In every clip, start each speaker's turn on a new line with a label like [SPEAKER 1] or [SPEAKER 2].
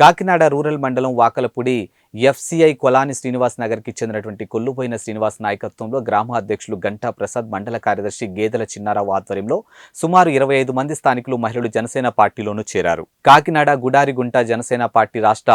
[SPEAKER 1] Kakinada rural మండలం Vakalapudi FCI కొలాని Srinivas నగర్కి చెందినటువంటి కొల్లుపోయిన శ్రీనివాస్ నాయకత్వంలో గ్రామ అధ్యక్షులు గంటా ప్రసాద్ మండల కార్యదర్శి గేదెల చిన్నారావు ఆధ్వర్యంలో సుమారు ఇరవై ఐదు మంది స్థానికులు మహిళలు జనసేన పార్టీలోనూ చేరారు. కాకినాడ గుడారిగుంట జనసేన పార్టీ రాష్ట్ర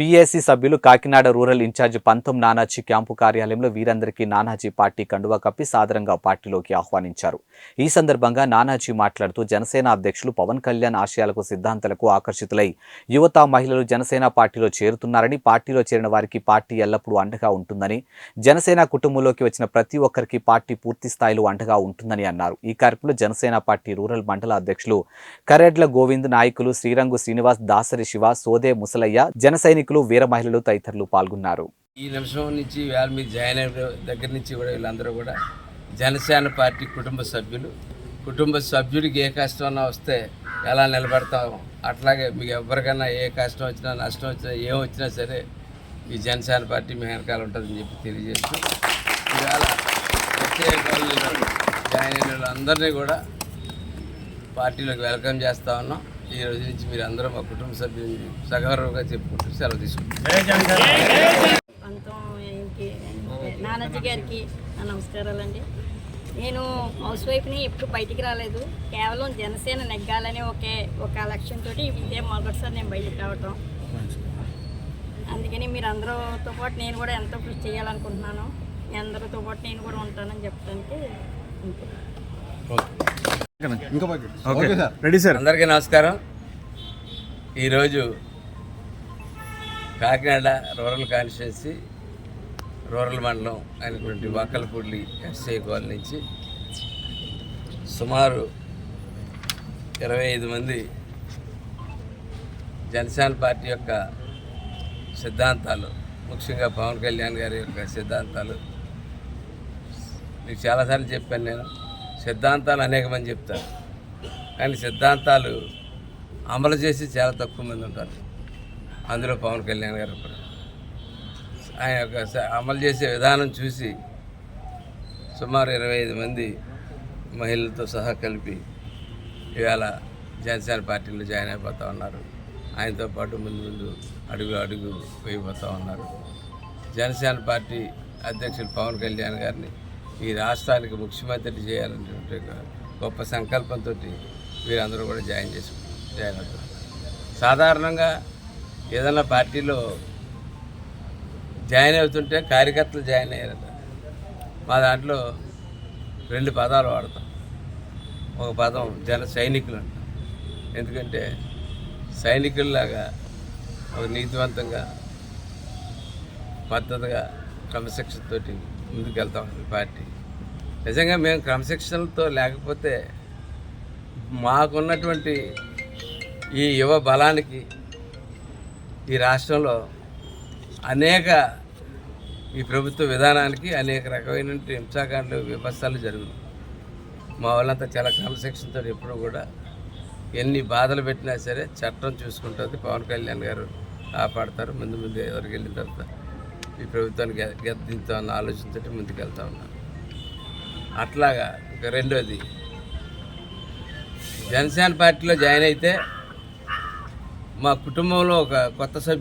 [SPEAKER 1] పిఎస్సీ సభ్యులు కాకినాడ రూరల్ ఇన్ఛార్జ్ పంతం నానాజీ క్యాంపు కార్యాలయంలో వీరందరికీ నానాజీ పార్టీ కండువా కప్పి సాదరంగా పార్టీలోకి ఆహ్వానించారు. ఈ సందర్భంగా నానాజీ మాట్లాడుతూ జనసేన అధ్యక్షులు పవన్ కళ్యాణ్ ఆశయాలకు సిద్ధాంతాలకు ఆకర్షితులై యువత మహిళలు జనసేన పార్టీలో చేరుతున్నారని పార్టీలో చేరిన వారికి పార్టీ ఎల్లప్పుడూ అండగా ఉంటుందని జనసేన కుటుంబంలోకి వచ్చిన ప్రతి ఒక్కరికి పార్టీ పూర్తి స్థాయిలో అండగా ఉంటుందని అన్నారు. ఈ కార్యక్రమంలో జనసేన పార్టీ రూరల్ మండల అధ్యక్షులు కరెడ్ల గోవింద్ నాయకులు శ్రీరంగు శ్రీనివాస్ దాసరి శివ సోదే ముసలయ్య జనసైనిక సైనికులు వీర మహిళలు తదితరులు పాల్గొన్నారు.
[SPEAKER 2] ఈ నిమిషం నుంచి వేళ మీద జాయిన్ అయిన దగ్గర నుంచి కూడా వీళ్ళందరూ కూడా జనసేన పార్టీ కుటుంబ సభ్యులు. కుటుంబ సభ్యుడికి ఏ కష్టం అన్నా వస్తే ఎలా నిలబడతాం అట్లాగే మీకు ఎవరికైనా ఏ కష్టం వచ్చినా నష్టం వచ్చినా ఏం వచ్చినా సరే ఈ జనసేన పార్టీ మీ వెనకాల ఉంటుందని చెప్పి తెలియజేస్తూ ఇవాళ ప్రత్యేక జాయిన్ అయిన వాళ్ళందరినీ కూడా పార్టీలోకి వెల్కమ్ చేస్తా ఉన్నాం. ఈ రోజు నుంచి మీరు అందరూ మా కుటుంబ సభ్యులు సగౌరవంగా చెప్పుకుంటూ సెలవు తీసుకుంటాం
[SPEAKER 3] పంతం ఇంకి నానాజీ గారికి నా నమస్కారాలండి. నేను హౌస్ వైఫ్ని ఎప్పుడు బయటికి రాలేదు. కేవలం జనసేన నెగ్గాలనే ఒకే ఒక లక్ష్యంతో ఇదే మొదటిసారి నేను బయటికి రావటం. అందుకని మీరు అందరితో పాటు నేను కూడా ఎంతో కృషి చేయాలనుకుంటున్నాను. మీ అందరితో పాటు నేను కూడా ఉంటానని చెప్పడానికి
[SPEAKER 4] రెడీ సార్.
[SPEAKER 2] అందరికీ నమస్కారం. ఈరోజు కాకినాడ రూరల్ కాన్స్టిట్యున్సీ రూరల్ మండలం అయినటువంటి వాకలపూడి ఎస్ఐ కాలనీ నుంచి సుమారు ఇరవై ఐదు మంది జనసేన పార్టీ యొక్క సిద్ధాంతాలు ముఖ్యంగా పవన్ కళ్యాణ్ గారి యొక్క సిద్ధాంతాలు మీకు చాలాసార్లు చెప్పాను నేను. సిద్ధాంతాలు అనేక మంది చెప్తారు. కానీ సిద్ధాంతాలు అమలు చేసి చాలా తక్కువ మంది ఉంటారు. అందులో పవన్ కళ్యాణ్ గారు కూడా. ఆయన యొక్క అమలు చేసే విధానం చూసి సుమారు ఇరవై ఐదు మంది మహిళలతో సహా కలిపి ఇవాళ జనసేన పార్టీలో జాయిన్ అయిపోతూ ఉన్నారు. ఆయనతో పాటు ముందు ముందు అడుగు అడుగు వేయబోతూ ఉన్నారు. జనసేన పార్టీ అధ్యక్షులు పవన్ కళ్యాణ్ గారిని ఈ రాష్ట్రానికి ముఖ్యమంత్రి చేయాలనేటువంటి గొప్ప సంకల్పంతో వీరందరూ కూడా జాయిన్ చేసు జాయిన్ అవుతారు. సాధారణంగా ఏదైనా పార్టీలో జాయిన్ అవుతుంటే కార్యకర్తలు జాయిన్ అయ్యారట. మా దాంట్లో రెండు పదాలు వాడతాం. ఒక పదం జన సైనికులు అంటాం. ఎందుకంటే సైనికుల్లాగా ఒక నీతివంతంగా పద్ధతిగా క్రమశిక్షణతోటి ముందుకెళ్తా ఉంది పార్టీ. నిజంగా మేము క్రమశిక్షణతో లేకపోతే మాకున్నటువంటి ఈ యువ బలానికి ఈ రాష్ట్రంలో అనేక ఈ ప్రభుత్వ విధానానికి అనేక రకమైన హింసాకాండలు విమర్శలు జరుగుతాయి మా వాళ్ళంతా చాలా క్రమశిక్షణతో ఎప్పుడు కూడా ఎన్ని బాధలు పెట్టినా సరే చట్టం చూసుకుంటుంది. పవన్ కళ్యాణ్ గారు కాపాడతారు. ముందు ముందు ఎవరికి వెళ్ళిన తర్వాత ఈ ప్రభుత్వాన్ని గె- ఆలోచనతో ముందుకు వెళ్తా అట్లాగా ఇక రెండోది జనసేన పార్టీలో జాయిన్ అయితే మా కుటుంబంలో ఒక కొత్త సభ్యుడు